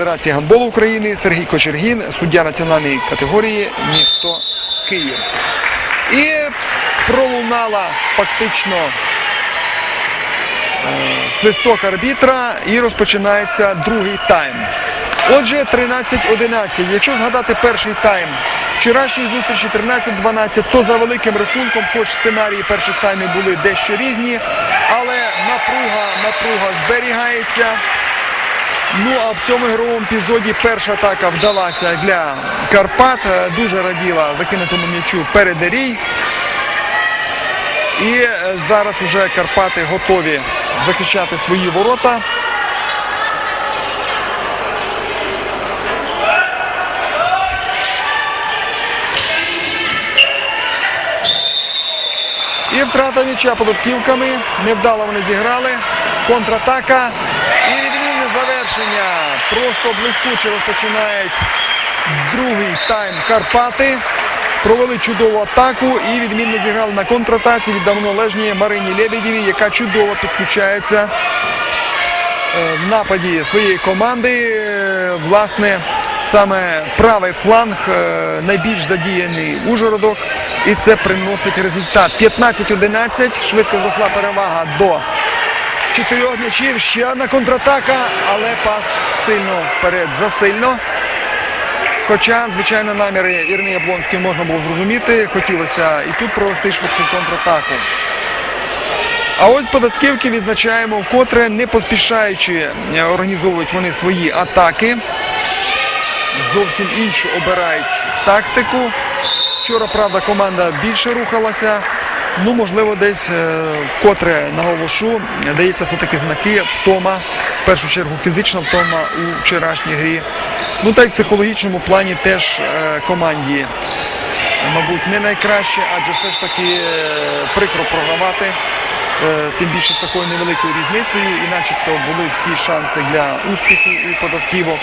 Федерації гандболу України Сергій Кочергін, суддя національної категорії місто Київ. І пролунала фактично е, свисток арбітра і розпочинається другий тайм. Отже, 13-11. Якщо згадати перший тайм вчорашньої зустрічі 13-12, то за великим рахунком, хоч сценарії перших таймів були дещо різні, але напруга, напруга зберігається. Ну а в цьому ігровому епізоді перша атака вдалася для Карпат. Е, Дуже раділа закинутому м'ячу передерій. І е, зараз вже Карпати готові захищати свої ворота. І втрата м'яча податківками. Невдало вони зіграли. Контратака. Завершення. Просто блискуче розпочинають другий тайм Карпати. Провели чудову атаку і відмінно зіграли на контратаці від давно належній Марині Лебедєвій, яка чудово підключається е, в нападі своєї команди. Е, Власне, саме правий фланг е, найбільш задіяний Ужгородок. І це приносить результат. 15-11. Швидко зросла перевага до чотирьох м'ячів. Ще одна контратака, але пас сильно вперед засильно. Хоча, звичайно, наміри Ірини Яблонської можна було зрозуміти. Хотілося і тут провести швидку контратаку. А ось податківки відзначаємо вкотре, не поспішаючи е, організовують вони свої атаки. Зовсім іншу обирають тактику. Вчора, правда, команда більше рухалася. Ну, можливо, десь е, вкотре наголошу, дається все-таки знаки втома, в першу чергу фізична втома у вчорашній грі. Ну та й в психологічному плані теж е, команді, мабуть, не найкраще, адже все ж таки е, прикро програвати, тим більше з такою невеликою різницею, і начебто були всі шанси для успіху у податківок.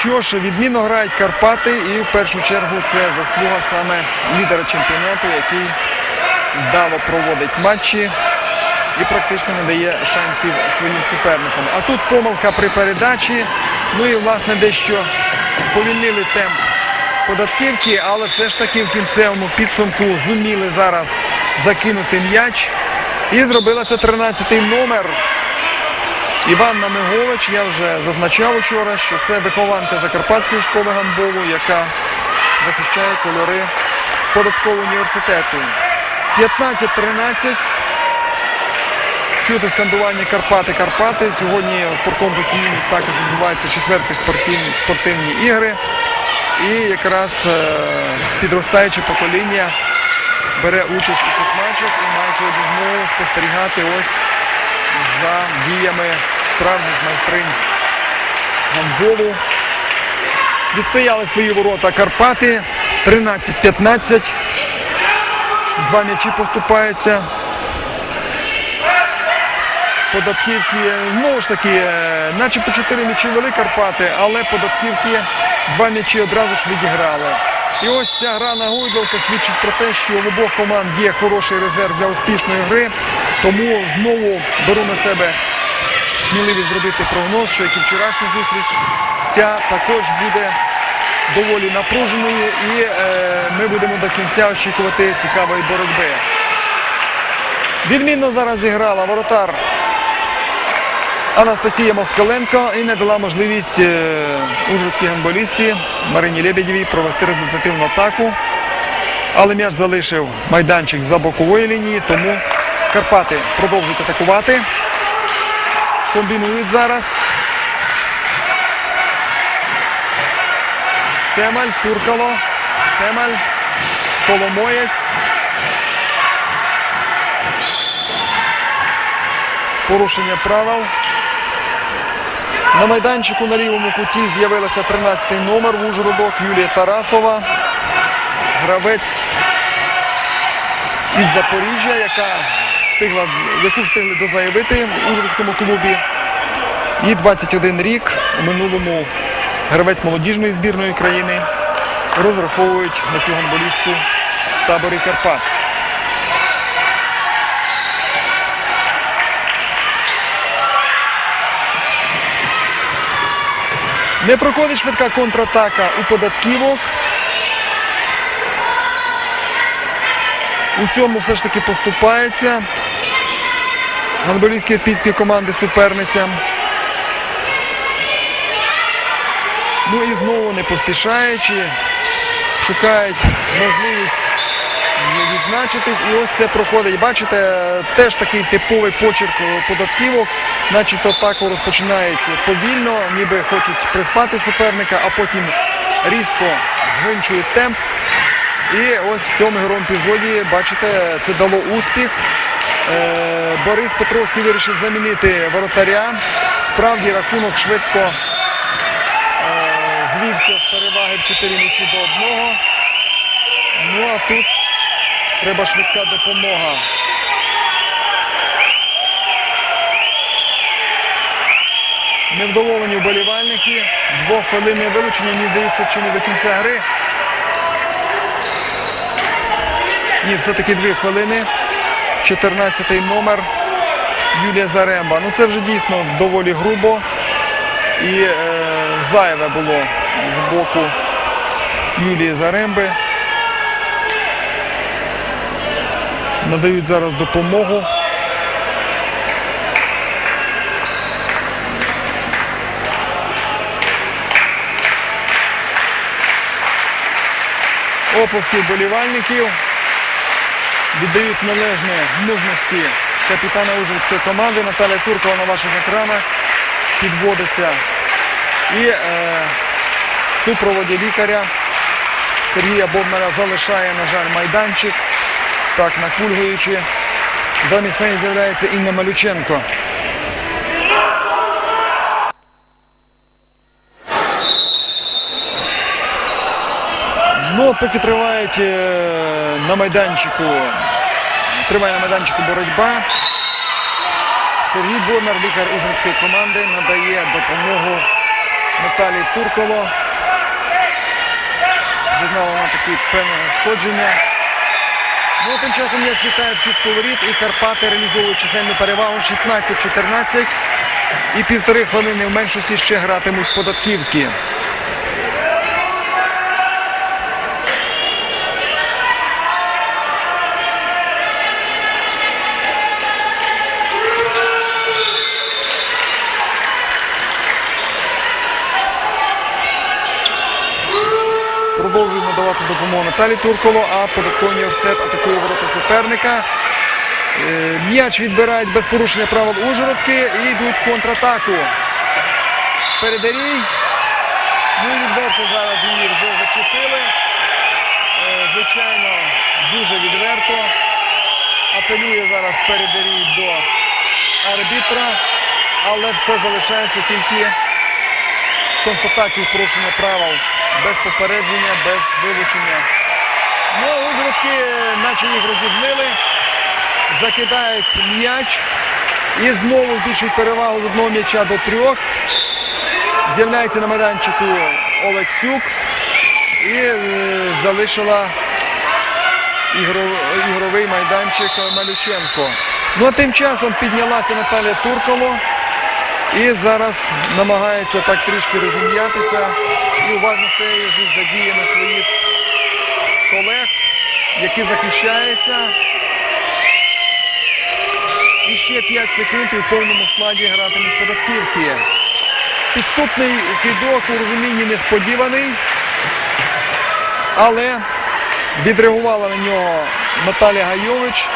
Що ж, відмінно грають Карпати і в першу чергу це заслуга саме лідера чемпіонату, який вдало проводить матчі і практично не дає шансів своїм суперникам. А тут помилка при передачі, ну і власне дещо сповільнили темп податківки, але все ж таки в кінцевому підсумку зуміли зараз закинути м'яч. І зробила це 13-й номер. Іван Намигович, я вже зазначав учора, що це вихованка Закарпатської школи гандболу, яка захищає кольори податкового університету. 15-13. Чути скандування Карпати-Карпати. Сьогодні в спорткомплексі «Мінус» також відбуваються четверті спортивні, спортивні ігри. І якраз е, підростаюче покоління бере участь у цих матчах і має сьогодні змогу спостерігати ось за діями справжніх майстринь гандболу. Відстояли свої ворота Карпати. 13-15. Два м'ячі поступаються. Податківки, знову ж таки, е, наче по 4 м'ячі вели Карпати, але податківки два м'ячі одразу ж відіграли. І ось ця гра на Гойдалка свідчить про те, що в обох команд є хороший резерв для успішної гри. Тому знову беру на себе сміливість зробити прогноз, що як і вчорашня зустріч, ця також буде доволі напруженою і е, ми будемо до кінця очікувати цікавої боротьби. Відмінно зараз зіграла воротар Анастасія Москаленко і не дала можливість е, ужгородській гандболісті Марині Лебедєвій провести результативну атаку. Але м'яч залишив майданчик за бокової лінії, тому Карпати продовжують атакувати. Комбінують зараз. Темаль, Туркало, Темаль, Коломоєць. Порушення правил. На майданчику на лівому куті з'явилася 13-й номер в Ужгородок Юлія Тарасова. Гравець із Запоріжжя, яка встигла, яку встигли дозаявити в Ужгородському клубі. Їй 21 рік. У минулому гравець молодіжної збірної країни розраховують на цю гандболістку таборі Карпат. Не проходить швидка контратака у податківок. У цьому все ж таки поступається. Гандболістські ірпінської команди суперницям. Ну і знову не поспішаючи, шукають можливість відзначитись. І ось це проходить. Бачите, теж такий типовий почерк податківок, начебто атаку розпочинають повільно, ніби хочуть приспати суперника, а потім різко зменшують темп. І ось в цьому ігровому епізоді, бачите, це дало успіх. Е, Борис Петровський вирішив замінити воротаря. Справді рахунок швидко е, звівся з переваги в 4 м'ячі до одного. Ну а тут треба швидка допомога. Невдоволені вболівальники. Двох хвилин вилучення, мені здається, чи не до кінця гри. Ні, все-таки дві хвилини. 14-й номер Юлія Заремба. Ну це вже дійсно доволі грубо і е, зайве було з боку Юлії Заремби. Надають зараз допомогу. Оплески вболівальників віддають належне мужності капітана Ужгородської команди Наталя Туркова на ваших екранах підводиться. І е, в супроводі лікаря Сергія Бовнара залишає, на жаль, майданчик, так накульгуючи. Замість неї з'являється Інна Малюченко. Ну, поки тривають е, на майданчику, триває на майданчику боротьба. Сергій Бонар, лікар Ужгородської команди, надає допомогу Наталії Турково. Зазнала вона такі певне ушкодження. Ну, тим часом як вітає в сітку воріт і Карпати реалізовують чисельну перевагу 16-14. І півтори хвилини в меншості ще гратимуть податківки. Надавати допомогу Наталі Турково, а податковий університет атакує ворота суперника. Е, М'яч відбирають без порушення правил Ужгородки і йдуть в контратаку. Передарій. Ну і відверто зараз її вже зачепили. Е, Звичайно, дуже відверто. Апелює зараз передарій до арбітра, але все залишається тільки констатації порушення правил без попередження, без вилучення. Ну, Ужгородки, наче їх розігнили, закидають м'яч і знову збільшують перевагу з одного м'яча до трьох. З'являється на майданчику Олексюк і е, залишила ігро- ігровий майданчик Малюченко. Ну а тим часом піднялася Наталія Туркова і зараз намагається так трішки розім'ятися і уважно стежить за діями своїх колег, які захищаються. І ще 5 секунд і в повному складі гратимуть податківки. Підступний кидок у розумінні несподіваний, але відреагувала на нього Наталія Гайович.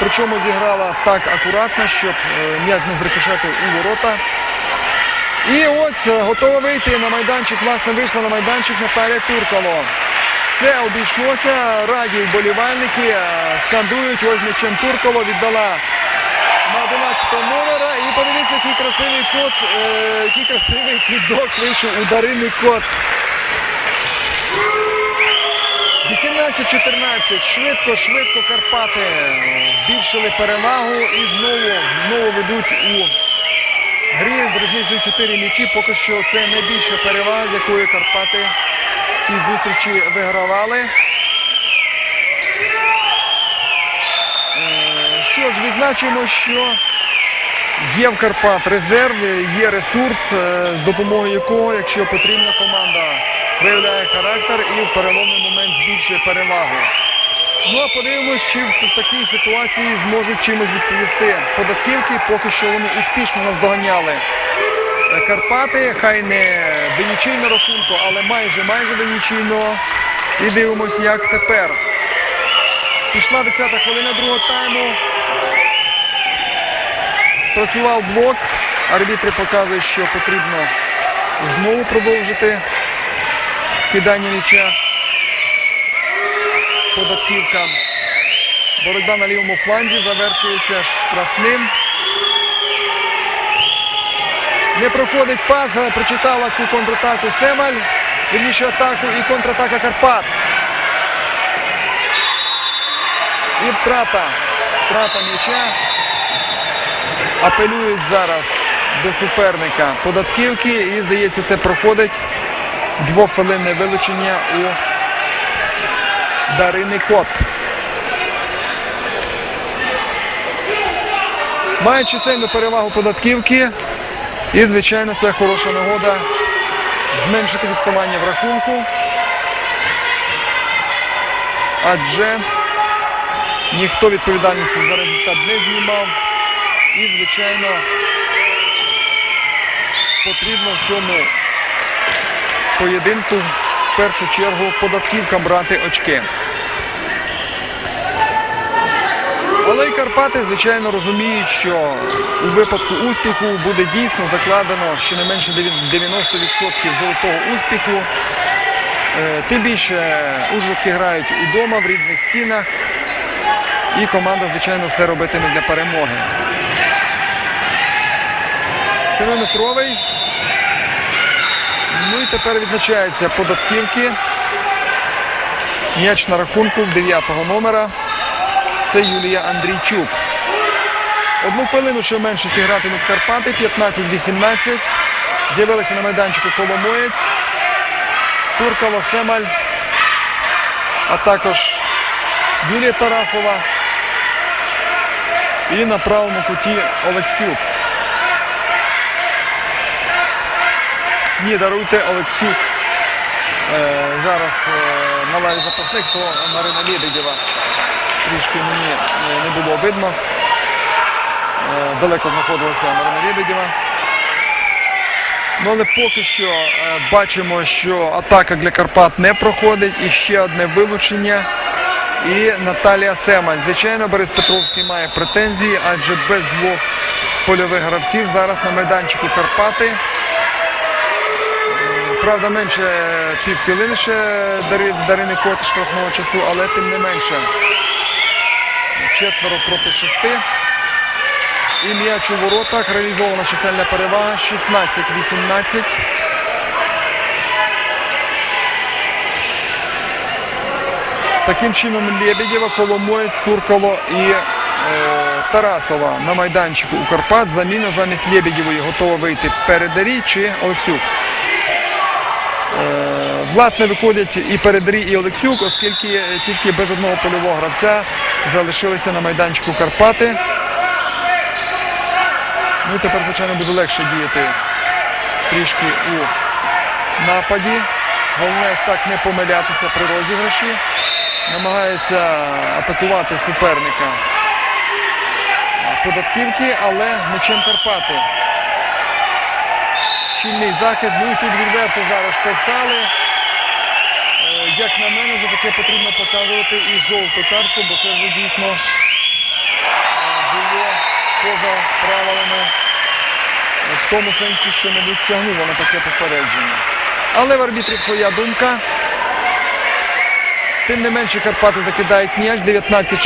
Причому зіграла так акуратно, щоб е, м'яч не зрикошетив у ворота. І ось е, готова вийти на майданчик, власне, вийшла на майданчик Наталія Туркало. Все обійшлося, раді вболівальники, е, скандують, ось м'ячем Туркало віддала на 11 номера. І подивіться, який красивий кот, е, який красивий кидок вийшов ударильний кот. 18-14. Швидко, швидко Карпати збільшили перевагу і знову, знову ведуть у грі 4 м'ячі. Поки що це найбільша перевага, з якою Карпати в цій зустрічі вигравали. Е, Що ж, відзначимо, що Є в Карпат резерв, є ресурс, е, з допомогою якого, якщо потрібно, команда виявляє характер і в переломний момент збільшує перевагу. Ну а подивимось, чи в такій ситуації зможуть чимось відповісти податківки, поки що вони успішно наздоганяли Карпати, хай не до нічийного рахунку, але майже майже до нічийного. І дивимось, як тепер. Пішла 10-та хвилина другого тайму. Працював блок. Арбітри показують, що потрібно знову продовжити кидання м'яча. Податківка. Боротьба на лівому фланзі завершується штрафним. Не проходить пас, прочитала цю контратаку Семаль. Вірніше атаку і контратака Карпат. І втрата. Втрата м'яча. Апелюють зараз до суперника податківки і, здається, це проходить двохвилинне вилучення у Дарини Кот. Має чисельну перевагу податківки і, звичайно, це хороша нагода зменшити відставання в рахунку. Адже ніхто відповідальності за результат не знімав. І, звичайно, потрібно в цьому поєдинку в першу чергу податківкам брати очки. Але й Карпати, звичайно, розуміють, що у випадку успіху буде дійсно закладено щонайменше 90% золотого успіху. Е, Тим більше ужгородки грають удома в рідних стінах. І команда, звичайно, все робитиме для перемоги. Семиметровий. Ну і тепер відзначаються податківки. М'яч на рахунку в 9-го номера. Це Юлія Андрійчук. Одну хвилину ще менше гратимуть Карпати, 15-18. З'явилися на майданчику Коломоєць, Туркало, Семаль, а також Юлія Тарасова і на правому куті Олексюк. Ні, даруйте Олексюк. Е, зараз е, на лаві запасних, то Марина Лебедєва. Трішки мені е, не було видно. Е, далеко знаходилася Марина Лебедєва. Ну, але поки що е, бачимо, що атака для Карпат не проходить. І ще одне вилучення. І Наталія Семаль. Звичайно, Борис Петровський має претензії, адже без двох польових гравців зараз на майданчику Карпати. Е, Правда, менше півхвилини ще Дарини Кот штрафного часу, але тим не менше. Четверо проти шести. І м'яч у воротах. Реалізована чисельна перевага 16-18. Таким чином Лебедєва, Коломоєць, Туркало і е, Тарасова на майданчику у Карпат. Заміна замість Лебедєвої готова вийти Передарі чи Олексюк. Е, Власне, виходять і Передарі, і Олексюк, оскільки е, тільки без одного польового гравця залишилися на майданчику Карпати. Ну і тепер, звичайно, буде легше діяти трішки у нападі. Головне так не помилятися при розіграші. Намагається атакувати суперника податківки, але м'ячем Карпати. Щільний захист, ну і тут відверто зараз штовхали. Е, Як на мене, за таке потрібно показувати і жовту картку, бо це вже дійсно е, було поза правилами е, в тому сенсі, що, мабуть, тягнуло на таке попередження. Але в арбітрів своя думка. Тим не менше Карпати закидають м'яч 19